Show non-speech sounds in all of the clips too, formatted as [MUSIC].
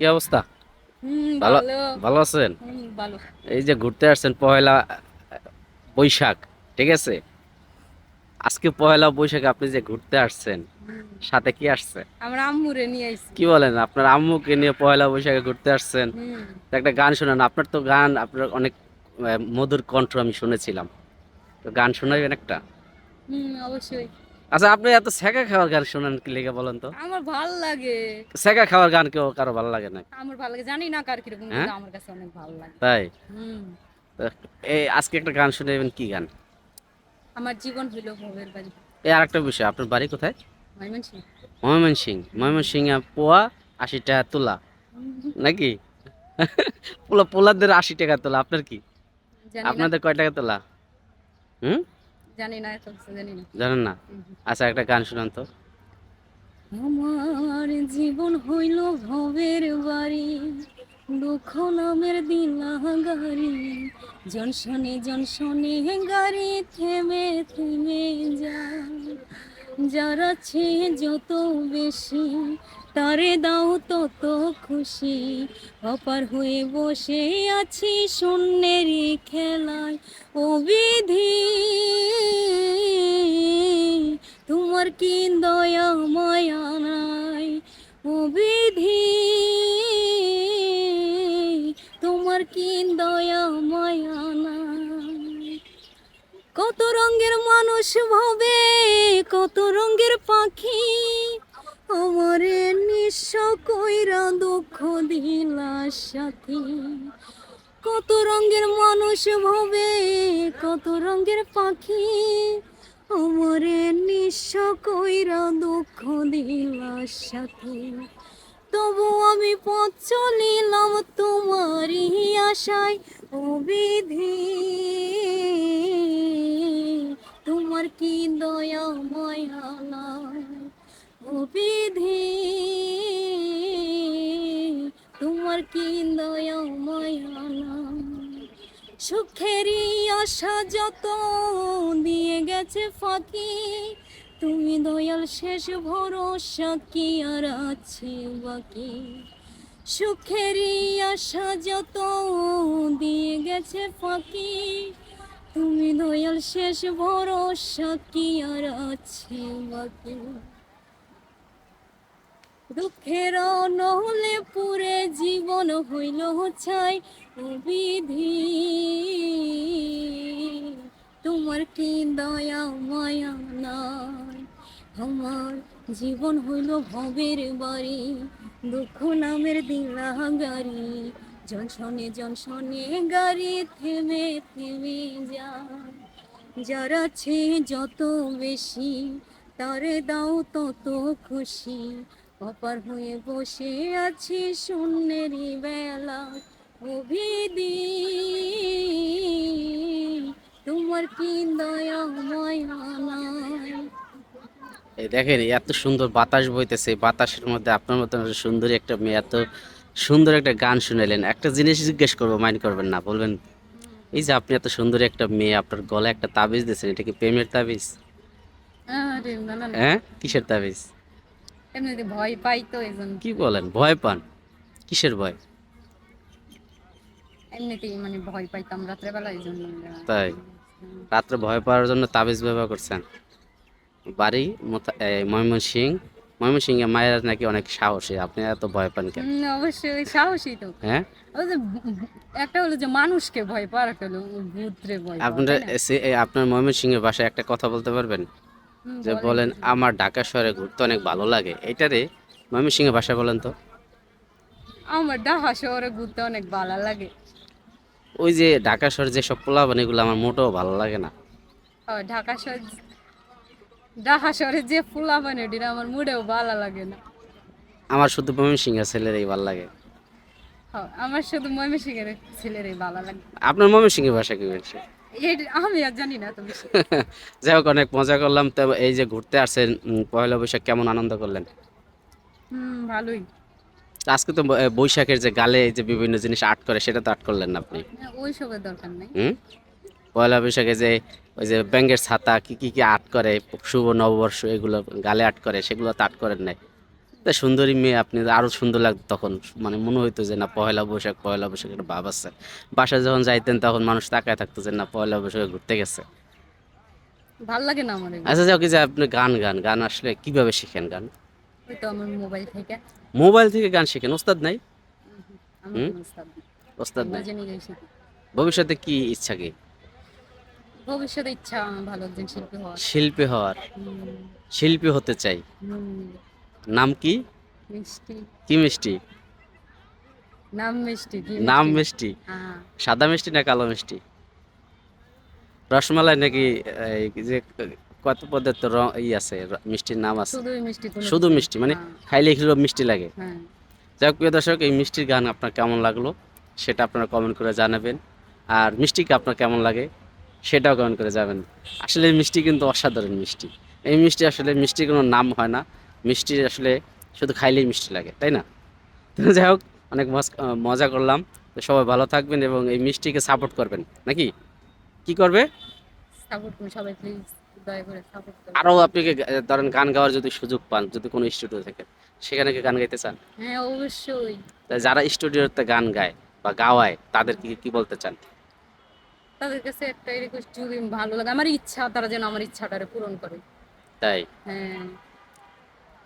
কি অবস্থা? ভালো ভালো। আছেন? এই যে ঘুরতে আসছেন পয়লা বৈশাখ ঠিক আছে? আজকে পয়লা বৈশাখে আপনি যে ঘুরতে আসছেন সাথে কি আসছে? আমরা আম্মুরে নিয়ে আইছি। কি বলেন আপনার আম্মুকে নিয়ে পয়লা বৈশাখে ঘুরতে আসছেন? একটা গান শোনান আপনার তো গান আপনার অনেক মধুর কণ্ঠ আমি শুনেছিলাম। তো গান শোনাবেন একটা? হুম, অবশ্যই। আচ্ছা আপনি এত সেকা খাওয়ার গান শোনান কি লেগে বলেন তো? আমার ভালো লাগে। সেকা খাওয়ার গান কেউ কারও ভালো লাগে না? আমার ভালো লাগে জানি না কার কীরকম হ্যাঁ? আমার কাছে অনেক ভালো লাগে। তাই? হুম। এই আজকে একটা গান শুনাবেন কি গান? আমার জীবন হইল ভবের বাড়ি। এই আরেকটা বিষয় আপনার বাড়ি কোথায়? ময়মনসিং ময়মন সিং ময়মন সিং পোয়া আশি টাকা তোলা নাকি? পোলা পোলাদের আশি টাকা তোলা আপনার কি? আপনাদের কয় টাকা তোলা? হুম? জানি না জানি না। জানেন না? আচ্ছা একটা গান শুনান তো। আমার জীবন হইল ভবের বাড়ি দুঃখ নামের দিলাগারি জনশনে জনশনে গাড়ি থেমে থেমে যায়। যারা চেয়ে যত বেশি তারে দাও তত খুশি। অপার হয়ে বসে আছি শূন্যেরই খেলায়। ও বিধি, তোমার কি দয়া, মায়া নাই? ও বিধি, তোমার কি দয়া, মায়া নাই? কত রঙের মানুষ ভাবে, কত রঙের পাখি। আমারে নিঃস্ব কইরা দুঃখ দিলা সাথী। কত রঙের মানুষ ভাবে, কত রঙের পাখি। আমারে নিঃস্ব কইরা দুঃখ দিলা সাথী। তবু আমি পথ চলিলাম তোমারই আশায়, ও বিধি। তোমার কি দয়া, মায়া নাই ও বিধি তোমার কি দয়া, মায়া নাই? সুখেরই আশা যত দিয়ে গেছে ফাঁকি, তুমি দয়াল শেষ ভরসা কি আর আছে বাকি? সুখেরই আশা যত দিয়ে গেছে ফাঁকি, তুমি দয়াল শেষ ভরসা কি আর আছে বাকি? দুঃখের নহলে পুরে জীবন হইল ছাই বিধি তোমার কি দয়া, মায়া নাই? আমার জীবন হইল ভবের বাড়ি, দুঃখ নামের দিলা গাড়ি। জনশনে জনশনে গাড়ি থেমে থেমে যায়। যারা যত বেশি, তারে দাও তত খুশি। অপার হয়ে বসে আছি শূন্যেরই বেলা। তোমার কি দয়া দেখেন এত সুন্দর বাতাস বইতেছে বাতাসের মধ্যে আপনার মতন একটা সুন্দরী একটা মেয়ে এত সুন্দর একটা গান শুনেলেন একটা জিনিস জিজ্ঞেস করব মাইন্ড করবেন না বলবেন এই যে আপনি এত সুন্দর একটা মেয়ে আপনার গলায় একটা তাবিজ দিয়েছেন এটা কি প্রেমের তাবিজ? হ্যাঁ? কিসের তাবিজ? এমনিতে ভয় পাই তো এই জন্য কি বলেন ভয় পান? কিসের ভয়? এমনিতেই মানে ভয় পাইতাম রাত্রেবেলা এই জন্য তাই? রাত্রে ভয় পাওয়ার জন্য তাবিজ ব্যবহার করছেন? বাড়ি ময়মনসিং ময়মনসিংহে মায়ের নাকি অনেক সাহসী আপনি এত ভয় পান কেন? অবশ্যই সাহসী তো। হ্যাঁ? একটা হলো যে মানুষকে ভয় পাওয়ার একটা হলো ভূতরে ভয় আপনার আপনার ময়মনসিংহের ভাষায় একটা কথা বলতে পারবেন? যে বলেন। আমার ঢাকা শহরে ঘুরতে অনেক ভালো লাগে। এটারে ময়মনসিংহের ভাষা বলেন তো। আমার ডাহা শহরে ঘুরতে অনেক ভালো লাগে। ওই যে ঢাকা শহরে যেসব পোলাবান এগুলো আমার মোটেও ভালো লাগে না। ঢাকা শহর ঢাকা শহরে যে ফুলা মানে ওটা আমার মুডেও ভালো লাগে না। আমার শুধু ময়মনসিংহের ছেলেরই ভালো লাগে। আমার শুধু ময়মনসিংহের ছেলেরই ভালো লাগে। আপনার ময়মনসিংহের ভাষা কি বলছে আমি আর জানি না তুমি। [LAUGHS] যাই হোক অনেক মজা করলাম। তো এই যে ঘুরতে আসছেন পয়লা বৈশাখ কেমন আনন্দ করলেন? হুম ভালোই। আজকে তো বৈশাখের যে গালে এই যে বিভিন্ন জিনিস আর্ট করে সেটা তো আর্ট করলেন না আপনি? ওই সবের দরকার নেই। হুম? পয়লা বৈশাখে যে ওই যে ব্যাঙ্গের ছাতা কি কি কি আর্ট করে শুভ নববর্ষ এগুলো গালে আর্ট করে সেগুলো তো আর্ট করেন নাই। তা সুন্দরী মেয়ে আপনি আরও সুন্দর লাগতো তখন। মানে মনে হইতো যে না পয়লা বৈশাখ পয়লা বৈশাখ একটা ভাব আছে। বাসায় যখন যাইতেন তখন মানুষ তাকায় থাকতো যে না পয়লা বৈশাখে ঘুরতে গেছে। ভালো লাগে না আমার আচ্ছা যাও কি যে আপনি গান গান গান আসলে কীভাবে শিখেন গান? ওই তো আমার মোবাইল থেকে। মোবাইল থেকে গান শিখেন ওস্তাদ নাই। ওস্তাদ নাই। ভবিষ্যতে কি ইচ্ছা কি? ভবিষ্যতে ইচ্ছা ভালো একজন শিল্পী হওয়ার। শিল্পী হওয়ার। শিল্পী হতে চাই। নাম কি? মিষ্টি। কি মিষ্টি? নাম মিষ্টি নাম মিষ্টি? হ্যাঁ। সাদা মিষ্টি না কালো মিষ্টি? রসমালাই নাকি যে কত পদার্থ রং ই আছে মিষ্টির নাম আছে? শুধু মিষ্টি মানে খাইলে একটু মিষ্টি লাগে। হ্যাঁ। যাই হোক প্রিয় দর্শক এই মিষ্টির গান আপনার কেমন লাগল সেটা আপনারা কমেন্ট করে জানাবেন। আর মিষ্টিকে আপনার কেমন লাগে সেটাও কমেন্ট করে যাবেন আসলে মিষ্টি কিন্তু অসাধারণ মিষ্টি। এই মিষ্টি আসলে মিষ্টির কোনো নাম হয় না। মিষ্টি আসলে শুধু খাইলেই মিষ্টি লাগে তাই না? তো যাই হোক অনেক মজ- করলাম। তো সবাই ভালো থাকবেন এবং এই মিষ্টিকে সাপোর্ট করবেন নাকি? কি করবে? সাপোর্ট করুন সবাই প্লিজ আরও আপনি ধরেন গান গাওয়ার যদি সুযোগ পান যদি কোনো স্টুডিও থেকে সেখানে কি গান গাইতে চান? হ্যাঁ অবশ্যই। যারা স্টুডিওতে গান গায় বা গাওয়ায় তাদেরকে কি বলতে চান? তাদের কাছে একটা রিকোয়েস্ট যদি ভালো লাগে। আমার ইচ্ছা তারা যেন আমার ইচ্ছাটারে পূরণ করে। তাই? হ্যাঁ।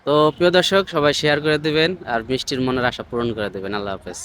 তো প্রিয় দর্শক, সবাই শেয়ার করে দেবেন আর মিষ্টির মনের আশা পূরণ করে দেবেন। আল্লাহ হাফেজ।